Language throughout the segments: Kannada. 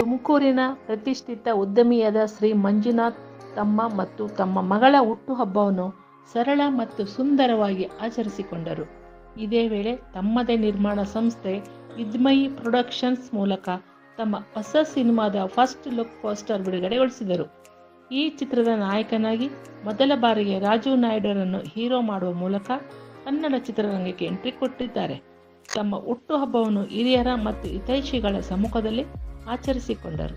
ತುಮಕೂರಿನ ಪ್ರತಿಷ್ಠಿತ ಉದ್ಯಮಿಯಾದ ಶ್ರೀ ಮಂಜುನಾಥ್ ತಮ್ಮ ಮತ್ತು ತಮ್ಮ ಮಗಳ ಹುಟ್ಟುಹಬ್ಬವನ್ನು ಸರಳ ಮತ್ತು ಸುಂದರವಾಗಿ ಆಚರಿಸಿಕೊಂಡರು. ಇದೇ ವೇಳೆ ತಮ್ಮದೇ ನಿರ್ಮಾಣ ಸಂಸ್ಥೆ ವಿದ್ಮಯಿ ಪ್ರೊಡಕ್ಷನ್ಸ್ ಮೂಲಕ ತಮ್ಮ ಹೊಸ ಸಿನಿಮಾದ ಫಸ್ಟ್ ಲುಕ್ ಪೋಸ್ಟರ್ ಬಿಡುಗಡೆಗೊಳಿಸಿದರು. ಈ ಚಿತ್ರದ ನಾಯಕನಾಗಿ ಮೊದಲ ಬಾರಿಗೆ ರಾಜು ನಾಯ್ಡರನ್ನು ಹೀರೋ ಮಾಡುವ ಮೂಲಕ ಕನ್ನಡ ಚಿತ್ರರಂಗಕ್ಕೆ ಎಂಟ್ರಿ ಕೊಟ್ಟಿದ್ದಾರೆ. ತಮ್ಮ ಹುಟ್ಟುಹಬ್ಬವನ್ನು ಹಿರಿಯರ ಮತ್ತು ಹಿತೈಷಿಗಳ ಸಮ್ಮುಖದಲ್ಲಿ ಆಚರಿಸಿಕೊಂಡರು.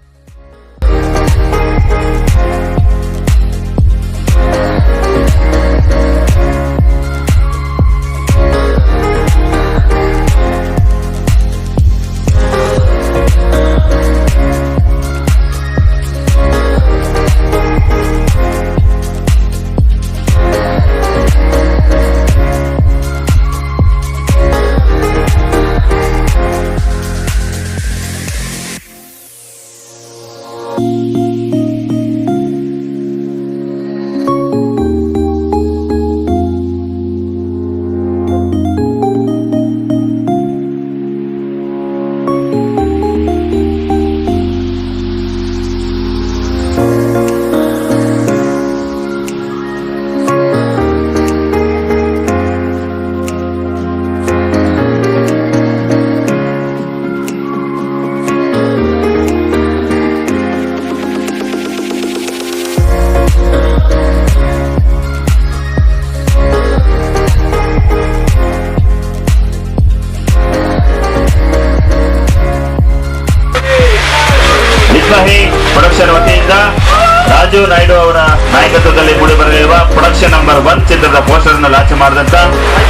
ರಾಜು ನಾಯ್ಡು ಅವರ ನಾಯಕತ್ವದಲ್ಲಿ ಮೂಡಿಬರಲಿರುವ ಪ್ರೊಡಕ್ಷನ್ ನಂಬರ್ ಒನ್ ಚಿತ್ರದ ಪೋಸ್ಟರ್ ಅನ್ನು ಲಾಂಚ್ ಮಾಡಿದಂತ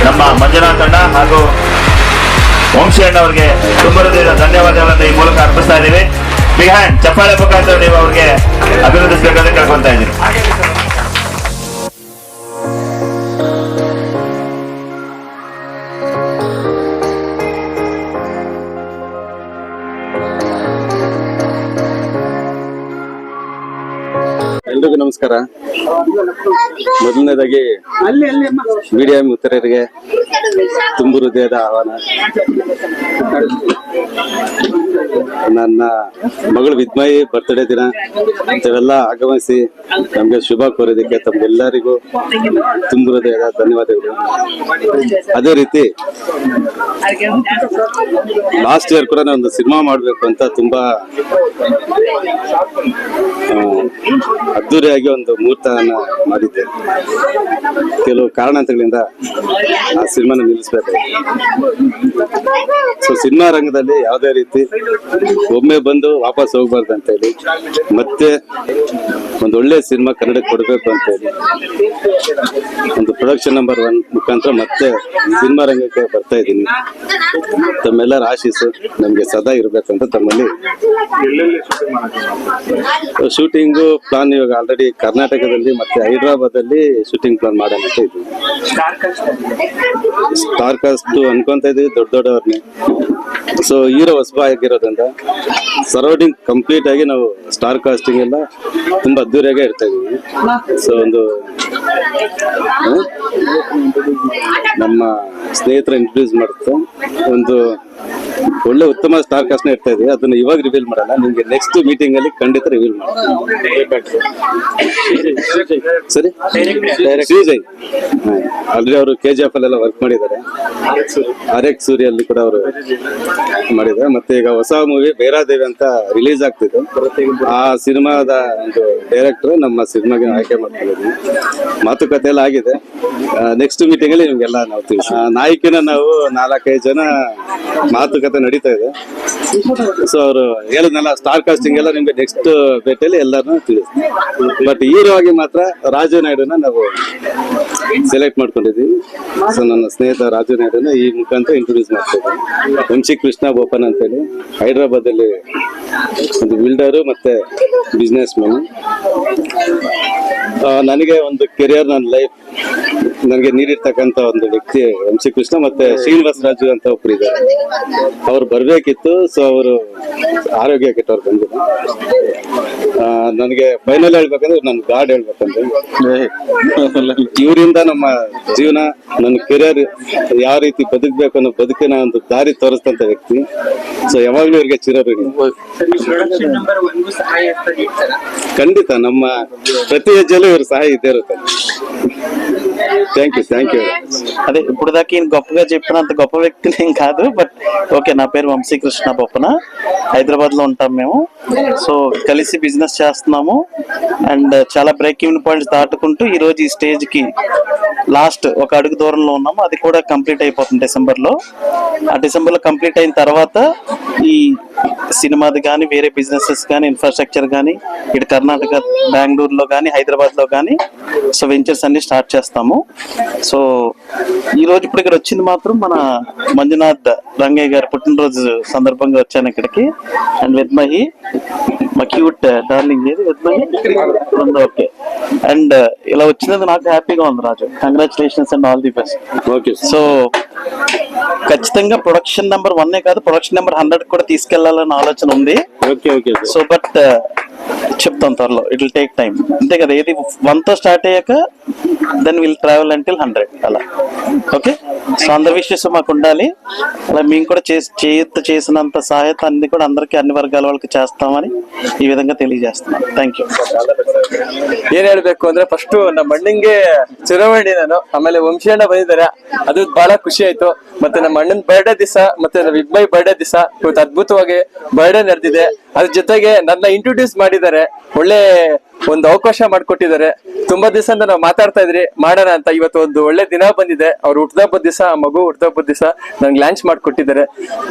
ನಮ್ಮ ಮಂಜುನಾಥ್ ಅಣ್ಣ ಹಾಗೂ ವಂಶಿ ಅಣ್ಣ ಅವರಿಗೆ ತುಂಬ ಹೃದಯದ ಧನ್ಯವಾದಗಳನ್ನು ಈ ಮೂಲಕ ಅರ್ಪಿಸ್ತಾ ಇದ್ದೀವಿ. ಬಿಹ್ಯಾಂಡ್ ಚಪ್ಪಾಳೆ ಮುಖಾಂತರ ನೀವು ಅವರಿಗೆ ಅಭಿನಂದಿಸಬೇಕಂತ ಕೇಳ್ಕೊಂತಾ ಇದ್ದೀನಿ ನಮಸ್ಕಾರ. ಮೊದಲನೇದಾಗಿ ಮೀಡಿಯಾ ಮಿತ್ರರಿಗೆ ತುಂಬು ಹೃದಯದ ಆಹ್ವಾನ. ನನ್ನ ಮಗಳು ವಿದ್ಮಯಿ ಬರ್ತ್ಡೇ ದಿನ ತಾವೆಲ್ಲ ಆಗಮಿಸಿ ನಮ್ಗೆ ಶುಭ ಕೋರಿದಕ್ಕೆ ತಮ್ಗೆಲ್ಲರಿಗೂ ತುಂಬು ಹೃದಯದ ಧನ್ಯವಾದಗಳು. ಅದೇ ರೀತಿ ಲಾಸ್ಟ್ ಇಯರ್ ಕೂಡ ಒಂದು ಸಿನಿಮಾ ಮಾಡ್ಬೇಕು ಅಂತ ತುಂಬಾ ಅದ್ದೂರಿಯಾಗಿ ಒಂದು ಮುಹೂರ್ತವನ್ನ ಮಾಡಿದ್ದೆ. ಕೆಲವು ಕಾರಣಾಂತರಗಳಿಂದ ಆ ಸಿನಿಮಾನ ನಿಲ್ಲಿಸ್ಬೇಕಾಯ್ತು ಸೊ ಸಿನಿಮಾ ರಂಗದಲ್ಲಿ ಯಾವುದೇ ರೀತಿ ಒಮ್ಮೆ ಬಂದು ವಾಪಸ್ ಹೋಗ್ಬಾರ್ದು ಅಂತ ಹೇಳಿ ಮತ್ತೆ ಒಂದು ಒಳ್ಳೆ ಸಿನಿಮಾ ಕನ್ನಡಕ್ಕೆ ಕೊಡಬೇಕು ಅಂತ ಹೇಳಿ. ಒಂದು ಪ್ರೊಡಕ್ಷನ್ ನಂಬರ್ ಒನ್ ಮುಖಾಂತರ ಮತ್ತೆ ಸಿನಿಮಾ ರಂಗಕ್ಕೆ ಬರ್ತಾ ಇದ್ದೀನಿ. ತಮ್ಮೆಲ್ಲರ ಆಶೀಸು ನಮಗೆ ಸದಾ ಇರಬೇಕಂತ ತಮ್ಮಲ್ಲಿ ಶೂಟಿಂಗು ಪ್ಲಾನ್ ಇವಾಗ ಆಲ್ರೆಡಿ ಕರ್ನಾಟಕದಲ್ಲಿ ಮತ್ತೆ ಹೈದರಾಬಾದ್ ಅಲ್ಲಿ ಶೂಟಿಂಗ್ ಪ್ಲಾನ್ ಮಾಡೋಣ ಇದ್ದೀವಿ. ಸ್ಟಾರ್ ಕಾಸ್ಟ್ ಅನ್ಕೊಂತ ಇದೀವಿ ದೊಡ್ಡ ದೊಡ್ಡವ್ರನ್ನೇ ಸೊ ಹೀರೋ ಹೊಸಬ ಆಗಿರೋದ್ರಿಂದ ಸರೌಂಡಿಂಗ್ ಕಂಪ್ಲೀಟ್ ಆಗಿ ನಾವು ಸ್ಟಾರ್ ಕಾಸ್ಟಿಂಗ್ ಎಲ್ಲ ತುಂಬಾ ಅದ್ದೂರಿಯಾಗೆ ಇರ್ತಾ ಇದೀವಿ ಸೊ ಒಂದು ನಮ್ಮ ಸ್ನೇಹಿತರ ಇಂಟ್ರೊಡ್ಯೂಸ್ ಮಾಡ್ತು ಒಂದು ಒಳ್ಳೆ ಉತ್ತಮ ಸ್ಟಾರ್ ಕಾಸ್ಟ್ ಇರ್ತಾ ಇದೆ ಅದನ್ನ ಇವಾಗ ರಿವೀಲ್ ಮಾಡಲ್ಲ. ನಿಮ್ಗೆ ನೆಕ್ಸ್ಟ್ ಮೀಟಿಂಗ್ ಅಲ್ಲಿ ಖಂಡಿತ ರಿವೀಲ್ ಸರಿ? ಶ್ರೀಜಯ್. ಆಲ್ರೆಡಿ ಅವರು ಕೆ ಜಿ ಎಫ್ ಅಲ್ಲೆಲ್ಲ ವರ್ಕ್ ಮಾಡಿದ್ದಾರೆ. ಆರ್ ಎಕ್ಸ್ ಸೂರ್ಯಲ್ಲಿ ಕೂಡ ಅವರು ಮಾಡಿದ್ದಾರೆ. ಮತ್ತೆ ಈಗ ಹೊಸ ಮೂವಿ ಬೇರಾದೇವಿ ಅಂತ ರಿಲೀಸ್ ಆಗ್ತಿದೆ. ಆ ಸಿನಿಮಾದ ಒಂದು ಡೈರೆಕ್ಟರ್ ನಮ್ಮ ಸಿನಿಮಾಗೆ ಆಯ್ಕೆ ಮಾಡ್ಕೊಂಡಿದ್ವಿ ಮಾತುಕತೆ ಎಲ್ಲ ಆಗಿದೆ. ನೆಕ್ಸ್ಟ್ ಮೀಟಿಂಗ್ ಅಲ್ಲಿ ನಿಮ್ಗೆಲ್ಲ ನಾವು ತಿಳಿಸಿ ನಾಯಕಿನ ನಾವು ನಾಲ್ಕೈದು ಜನ ಮಾತುಕತೆ ನಡೀತಾ ಇದೆ. ಸೊ ಅವರು ಹೇಳಿದ್ನಲ್ಲ ಸ್ಟಾರ್ ಕಾಸ್ಟಿಂಗ್ ಎಲ್ಲ ನಿಮ್ಗೆ ನೆಕ್ಸ್ಟ್ ಭೇಟಿಯಲ್ಲಿ ಎಲ್ಲರನ್ನೂ ತಿಳಿಸ್ತೀವಿ ಬಟ್ ಹೀರೋ ಆಗಿ ಮಾತ್ರ ರಾಜು ನಾಯ್ಡುನ ನಾವು ಸೆಲೆಕ್ಟ್ ಮಾಡ್ಕೊಂಡಿದ್ದೀವಿ. ಸೊ ನನ್ನ ಸ್ನೇಹಿತ ರಾಜು ನಾಯ್ಡುನ ಈ ಮುಖಾಂತರ ಇಂಟ್ರೊಡ್ಯೂಸ್ ಮಾಡ್ತಾ ಇದ್ದೀನಿ ವಂಶಿ ಕೃಷ್ಣ ಬೋಪನ್ ಅಂತೇಳಿ. ಹೈದ್ರಾಬಾದಲ್ಲಿ ಒಂದು ಬಿಲ್ಡರು ಮತ್ತೆ ಬಿಸ್ನೆಸ್ ಮ್ಯಾನ್ ನನಗೆ ಒಂದು ಕೆರಿಯರ್ ನನ್ನ ಲೈಫ್ ನನಗೆ ನೀಡಿರ್ತಕ್ಕಂತ ಒಂದು ವ್ಯಕ್ತಿ ವಂಶಿ ಕೃಷ್ಣ ಮತ್ತೆ ಶ್ರೀನಿವಾಸ ರಾಜು ಅಂತ ಒಬ್ರು ಇದ್ದಾರೆ. ಅವ್ರು ಬರ್ಬೇಕಿತ್ತು ಸೊ ಅವರು ಆರೋಗ್ಯ ಕೆಟ್ಟವ್ರು ಬಂದಿಲ್ಲ ನನಗೆ ಫೈನಲ್ ಹೇಳ್ಬೇಕಂದ್ರೆ ನನ್ನ ಗಾಡ್ ಹೇಳ್ಬೇಕಂದ್ರೆ. ಇವರಿಂದ ನಮ್ಮ ಜೀವನ, ನನ್ನ ಕೆರಿಯರ್ ಯಾವ ರೀತಿ ಬದುಕಬೇಕು ಅನ್ನೋ ಬದುಕಿನ ಒಂದು ದಾರಿ ತೋರಿಸ್ತಂತ ವ್ಯಕ್ತಿ. ಸೊ ಯಾವಾಗ್ಲೂ ಇವ್ರಿಗೆ ಚಿರಋಣಿ. ಖಂಡಿತ ನಮ್ಮ ಪ್ರತಿ ಹೆಜ್ಜೆಲ್ಲೂ ಇವ್ರ ಸಹಾಯ ಇದ್ದೇ ఇರುತ್ತೆ థ్యాంక్ యూ థ్యాంక్ యూ అదే ఇప్పుడు దాకా ఈయన గొప్పగా చెప్పినంత గొప్ప వ్యక్తిని ఏం కాదు బట్ ఓకే నా పేరు వంశీకృష్ణ బొప్పన. హైదరాబాద్లో ఉంటాం మేము. సో కలిసి బిజినెస్ చేస్తున్నాము. అండ్ చాలా బ్రేక్ ఈవెన్ పాయింట్స్ దాటుకుంటూ ఈ రోజు ఈ స్టేజ్కి లాస్ట్ ఒక అడుగు దూరంలో ఉన్నాము. అది కూడా కంప్లీట్ అయిపోతుంది డిసెంబర్లో ఆ డిసెంబర్లో కంప్లీట్ అయిన తర్వాత ఈ సినిమాది కానీ వేరే బిజినెసెస్ కానీ ఇన్ఫ్రాస్ట్రక్చర్ కానీ ఇటు కర్ణాటక బెంగళూరులో కానీ హైదరాబాద్లో కానీ సో వెంచర్స్ అన్ని స్టార్ట్ చేస్తాము. సో ఈ రోజు ఇప్పుడు ఇక్కడ వచ్చింది మాత్రం మన మంజునాథ్ రంగయ్య గారి పుట్టినరోజు సందర్భంగా వచ్చాను ఇక్కడికి. అండ్ విత్ మహి మా క్యూట్ డార్లింగ్ ఏది? విత్ మహి ఓకే అండ్ ఇలా వచ్చినందుకు నాకు హ్యాపీగా ఉంది Raju. Congratulations and all the best okay so ఖచ్చితంగా ప్రొడక్షన్ నెంబర్ వన్ కాదు ప్రొడక్షన్ నెంబర్ హండ్రెడ్ కూడా తీసుకెళ్ళాలన్న ఆలోచన ఉంది. ఓకే ఓకే సో బట్ చెప్తాం త్వరలో ఇట్ విల్ టేక్ టైం అంతే కదా ఏది వన్ తో స్టార్ట్ అయ్యాక then will travel until hundred అలా ఓకే సో అందరి విషయస్ మాకు ఉండాలి అలా మేము కూడా చేసి చేయూత చేసినంత సహాయత అన్ని కూడా అందరికీ అన్ని వర్గాల వాళ్ళకి చేస్తామని ఈ విధంగా తెలియజేస్తున్నాం థ్యాంక్ యూ ಏನ್ ಹೇಳ್ಬೇಕು ಅಂದ್ರೆ ಫಸ್ಟ್ ನಮ್ಮ ಅಣ್ಣಂಗೆ ಚಿರವಣಿ ನಾನು ಆಮೇಲೆ ವಂಶಿ ಅಣ್ಣ ಬಂದಿದ್ದಾರೆ ಅದು ಬಹಳ ಖುಷಿ ಆಯ್ತು ಮತ್ತೆ ನಮ್ಮ ಅಣ್ಣನ ಬರ್ಡೇ ದಿವಸ ಮತ್ತೆ ನಮ್ಮ ವಿಬ್ಮೈ ಬರ್ಡೇ ದಿವಸ ಇವತ್ತು ಅದ್ಭುತವಾಗಿ ಬರ್ಡೇ ನಡೆದಿದೆ ಅದ್ರ ಜೊತೆಗೆ ನನ್ನ ಇಂಟ್ರೊಡ್ಯೂಸ್ ಮಾಡಿದ್ದಾರೆ. ಒಳ್ಳೆ ಒಂದು ಅವಕಾಶ ಮಾಡಿಕೊಟ್ಟಿದ್ದಾರೆ. ತುಂಬಾ ದಿವಸ ನಾವು ಮಾತಾಡ್ತಾ ಇದ್ರಿ. ಮಾಡೋಣ ಅಂತ ಇವತ್ತು ಒಂದು ಒಳ್ಳೆ ದಿನ ಬಂದಿದೆ. ಅವ್ರು ಹುಟ್ಟದಬ್ಬದ ದಿವಸ ಮಗು ಹುಟ್ಟದಬ್ಬದ ದಿವಸ ನಂಗೆ ಲಾಂಚ್ ಮಾಡಿಕೊಟ್ಟಿದ್ದಾರೆ.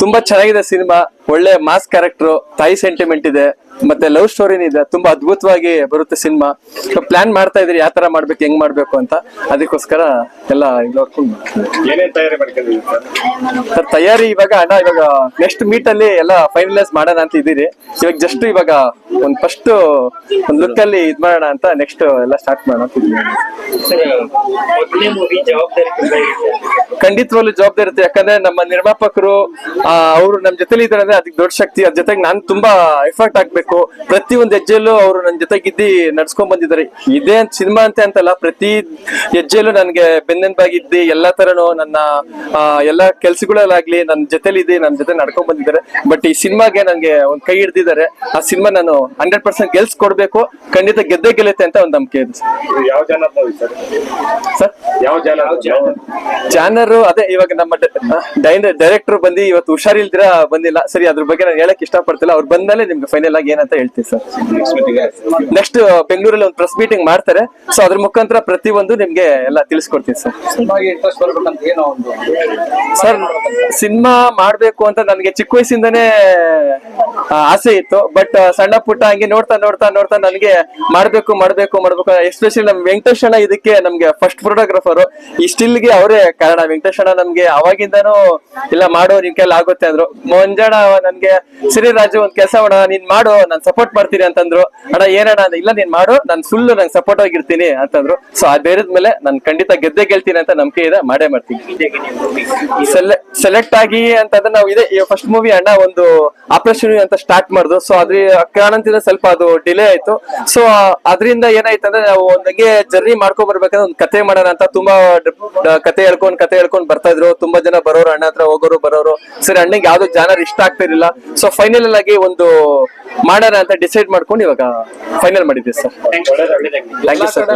ತುಂಬಾ ಚೆನ್ನಾಗಿದೆ ಸಿನಿಮಾ. ಒಳ್ಳೆ ಮಾಸ್ ಕ್ಯಾರೆಕ್ಟರ್ ತಾಯಿ ಸೆಂಟಿಮೆಂಟ್ ಇದೆ. ಮತ್ತೆ ಲವ್ ಸ್ಟೋರಿನಿದೆ ತುಂಬಾ ಅದ್ಭುತವಾಗಿ ಬರುತ್ತೆ ಸಿನಿಮಾ. ಪ್ಲಾನ್ ಮಾಡ್ತಾ ಇದ್ರಿ ಯಾವ ತರ ಮಾಡ್ಬೇಕು ಹೆಂಗ್ ಮಾಡ್ಬೇಕು ಅಂತ. ಅದಕ್ಕೋಸ್ಕರ ಎಲ್ಲ ಸರ್? ತಯಾರಿ ಇವಾಗ ಅಣ್ಣ ಇವಾಗ ನೆಕ್ಸ್ಟ್ ಮೀಟ್ ಅಲ್ಲಿ ಎಲ್ಲ ಫೈನಲೈಸ್ ಮಾಡೋಣ ಅಂತ ಇದ್ದೀರಿ. ಇವಾಗ ಜಸ್ಟ್ ಇವಾಗ ಒಂದ್ ಫಸ್ಟ್ ಒಂದ್ ಲುಕ್ ಅಲ್ಲಿ ಇದ್ ಮಾಡೋಣ ಅಂತ ನೆಕ್ಸ್ಟ್ ಎಲ್ಲ ಸ್ಟಾರ್ಟ್ ಮಾಡೋಣ. ಖಂಡಿತವಾಗ್ಲೂ ಜವಾಬ್ದಾರಿ ಇರುತ್ತೆ. ಯಾಕಂದ್ರೆ ನಮ್ಮ ನಿರ್ಮಾಪಕರು ಅವರು ನಮ್ ಜೊತೆಲಿ ಇದಾರೆ ಅಂದ್ರೆ ಅದಕ್ಕೆ ದೊಡ್ಡ ಶಕ್ತಿ. ಅದ್ರ ಜೊತೆಗೆ ನಾನು ತುಂಬಾ ಎಫರ್ಟ್ ಹಾಕ್ಬೇಕು ಪ್ರತಿ ಒಂದು ಹೆಜ್ಜೆಯಲ್ಲೂ ಅವರು ನನ್ನ ಜೊತೆಗಿದ್ದಿ ನಡ್ಸ್ಕೊಂಡ್ ಬಂದಿದ್ದಾರೆ. ಇದೇ ಸಿನಿಮಾ ಅಂತ ಅಂತಲ್ಲ ಪ್ರತಿ ಹೆಜ್ಜೆಯಲ್ಲೂ ನನ್ಗೆ ಬೆನ್ನೆನ್ಬಾಗಿದ್ದಿ ಎಲ್ಲಾ ತರನು ನನ್ನ ಎಲ್ಲಾ ಕೆಲ್ಸಗಳಲ್ಲಾಗ್ಲಿ ನನ್ನ ಜೊತೆಲಿ ಇದ್ದು ನನ್ನ ಜೊತೆ ನಡ್ಕೊಂಡ್ ಬಂದಿದ್ದಾರೆ. ಬಟ್ ಈ ಸಿನಿಮಾಗೆ ನನ್ಗೆ ಒಂದ್ ಕೈ ಹಿಡ್ದಿದ್ದಾರೆ. ಆ ಸಿನಿಮಾ ನಾನು ಹಂಡ್ರೆಡ್ ಪರ್ಸೆಂಟ್ ಗೆಲ್ಸ್ ಕೊಡ್ಬೇಕು ಖಂಡಿತ ಗೆದ್ದೆ ಗೆಲ್ಲುತ್ತೆ ಅಂತ ಒಂದ್ ನಂಬಿಕೆ ಇದೆ ಯಾವ ಜಾನರ್ ಮೂವಿ ಸರ್? ಜಾನರ್ ಅದೇ ಇವಾಗ ನಮ್ಮ ಡೈರೆಕ್ಟರ್ ಬಂದು ಇವತ್ತು ಹುಷಾರಿಲ್ದಿರ ಬಂದಿಲ್ಲ. ಸರಿ ಅದ್ರ ಬಗ್ಗೆ ನಾನು ಹೇಳಕ್ ಇಷ್ಟಪಡ್ತಿಲ್ಲ. ಅವ್ರು ಬಂದ್ಮೇಲೆ ನಿಮ್ಗೆ ಫೈನಲ್ ಆಗಿ ಏನಂತ ಹೇಳ್ತೀವಿ ಸರ್? ನೆಕ್ಸ್ಟ್ ಬೆಂಗಳೂರಲ್ಲಿ ಒಂದು ಪ್ರೆಸ್ ಮೀಟಿಂಗ್ ಮಾಡ್ತಾರೆ. ಸೊ ಅದ್ರ ಮುಖಾಂತರ ಪ್ರತಿ ಒಂದು ನಿಮ್ಗೆ ಎಲ್ಲ ತಿಳಿಸ್ಕೊಡ್ತೀವಿ ಸರ್. ಸರ್ ಸಿನಿಮಾ ಮಾಡ್ಬೇಕು ಅಂತ ನನಗೆ ಚಿಕ್ಕ ವಯಸ್ಸಿಂದನೇ ಆಸೆ ಇತ್ತು. ಬಟ್ ಸಣ್ಣ ಪುಟ್ಟ ಹಂಗೆ ನೋಡ್ತಾ ನೋಡ್ತಾ ನೋಡ್ತಾ ನನಗೆ ಮಾಡ್ಬೇಕು ಮಾಡ್ಬೇಕು ಮಾಡ್ಬೇಕು. ಎಸ್ಪೆಷಲಿ ನಮ್ ವೆಂಕಟೇಶ್ ಅಣ್ಣ ಇದಕ್ಕೆ ನಮ್ಗೆ ಫಸ್ಟ್ ಫೋಟೋಗ್ರಾಫರ್ ಈ ಸ್ಟಿಲ್ಗೆ ಅವರೇ ಕಾರಣ. ವೆಂಕಟೇಶ್ ಅಣ್ಣ ನಮ್ಗೆ ಅವಾಗಿಂದಾನು ಇಲ್ಲ ಮಾಡೋ ನಿನ್ ಕೈಲಿ ಆಗುತ್ತೆ ಅಂದ್ರು. ಮಂಜಣ್ಣ ನನ್ಗೆ ಸಿರಿ ರಾಜು ಒಂದ್ ಕೆಲಸ ಮಾಡೋಣ ನೀನ್ ಮಾಡು. ನಾನ್ ಸಪೋರ್ಟ್ ಮಾಡ್ತೀನಿ ಅಂತಂದ್ರು, ಅಣ್ಣ ಏನಣ್ಣ ಇಲ್ಲ ನೀನ್ ಮಾಡು, ನಾನ್ ಫುಲ್ ನಂಗೆ ಸಪೋರ್ಟ್ ಆಗಿರ್ತೀನಿ ಅಂತಂದ್ರು. ಸೊ ಆ ಬೇರೆದ್ಮೇಲೆ ನಾನು ಖಂಡಿತ ಗೆದ್ದೆ ಗೆಲ್ತೀನಿ ಅಂತ ನಂಬಿಕೆ ಇದೆ, ಮಾಡೇ ಮಾಡ್ತೀನಿ. ಸೆಲೆಕ್ಟ್ ಆಗಿ ಅಂತಂದ್ರೆ ನಾವು ಇದೆ ಫಸ್ಟ್ ಮೂವಿ ಅಣ್ಣ ಒಂದು ಆಪರೇಷನ್ ಅಂತ ಸ್ಟಾರ್ಟ್ ಮಾಡುದು. ಸೊ ಅದ್ರ ಕಾರಣದಿಂದ ಸ್ವಲ್ಪ ಅದು ಡಿಲೇ ಆಯ್ತು. ಸೊ ಅದರಿಂದ ಏನಾಯ್ತು ಅಂದ್ರೆ ನಾವು ಒಂದಂಗೆ ಜರ್ನಿ ಮಾಡ್ಕೊಂಡ್ ಬರ್ಬೇಕಂದ್ರೆ ಒಂದು ಕತೆ ಮಾಡೋಣ ಅಂತ ತುಂಬಾ ಕತೆ ಹೇಳ್ಕೊಂಡ್ ಕತೆ ಹೇಳ್ಕೊಂಡ್ ಬರ್ತಾ ಇದ್ರು. ತುಂಬಾ ಜನ ಬರೋರು, ಅಣ್ಣ ಹತ್ರ ಹೋಗೋರು, ಬರೋರು. ಸರಿ, ಅಣ್ಣಗೆ ಯಾವ್ದು ಜಾನರ್ ಇಷ್ಟ ಆಗ್ತಿರ್ಲಿಲ್ಲ ಸೊ ಫೈನಲ್ ಆಗಿ ಒಂದು ಮಾಡೋಣ ಅಂತ ಡಿಸೈಡ್ ಮಾಡ್ಕೊಂಡು ಇವಾಗ ಫೈನಲ್ ಮಾಡಿದ್ದೀವಿ ಸರ್ ಥ್ಯಾಂಕ್ ಯು ಸರ್